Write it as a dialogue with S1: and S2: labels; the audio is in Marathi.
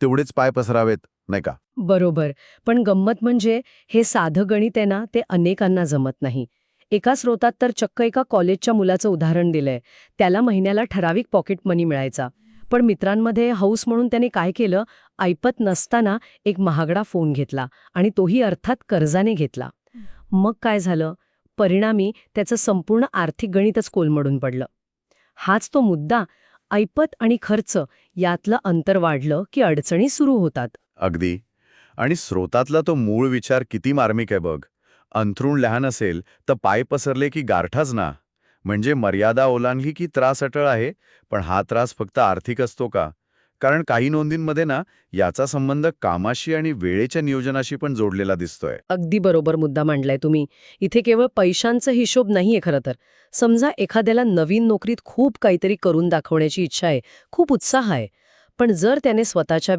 S1: तेवढेच पाय पसरावेत नाही का?
S2: बरोबर. पण गंमत म्हणजे हे साधं गणित आहे ना ते अनेकांना जमत नाही. एका स्रोतात तर चक्क एका कॉलेजच्या मुलाचं उदाहरण दिलंय. त्याला महिन्याला ठराविक पॉकेट मनी मिळायचा. पण मित्रांमध्ये हौस म्हणून त्याने काय केलं? ऐपत नसताना एक महागडा फोन घेतला आणि तोही अर्थात कर्जाने घेतला. मग काय झालं? परिणामी त्याचं संपूर्ण आर्थिक गणितच कोलमडून पडलं. हाच तो मुद्दा. ऐपत आणि खर्च यातलं अंतर वाढलं की अडचणी सुरू होतात.
S1: अगदी. आणि स्रोतातला तो मूळ विचार किती मार्मिक आहे बघ. अंथरूण लहान असेल तर पाय पसरले की गारठाच ना. म्हणजे मर्यादा ओलांडली की त्रास अटळ आहे पण हा त्रास फक्त आर्थिक असतो का? कारण काही नोंदींमध्ये ना याचा संबंध कामाशी आणि वेळेच्या नियोजनाशी पण जोडलेला दिसतोय.
S2: अगदी बरोबर मुद्दा मांडलाय तुम्ही. इथे केवळ पैशांचा हिशोब नाहीये खरं तर. समजा एखाद्याला नवीन नोकरीत खूप काहीतरी करून दाखवण्याची इच्छा आहे खूप उत्साह आहे. पण जर त्याने स्वतःच्या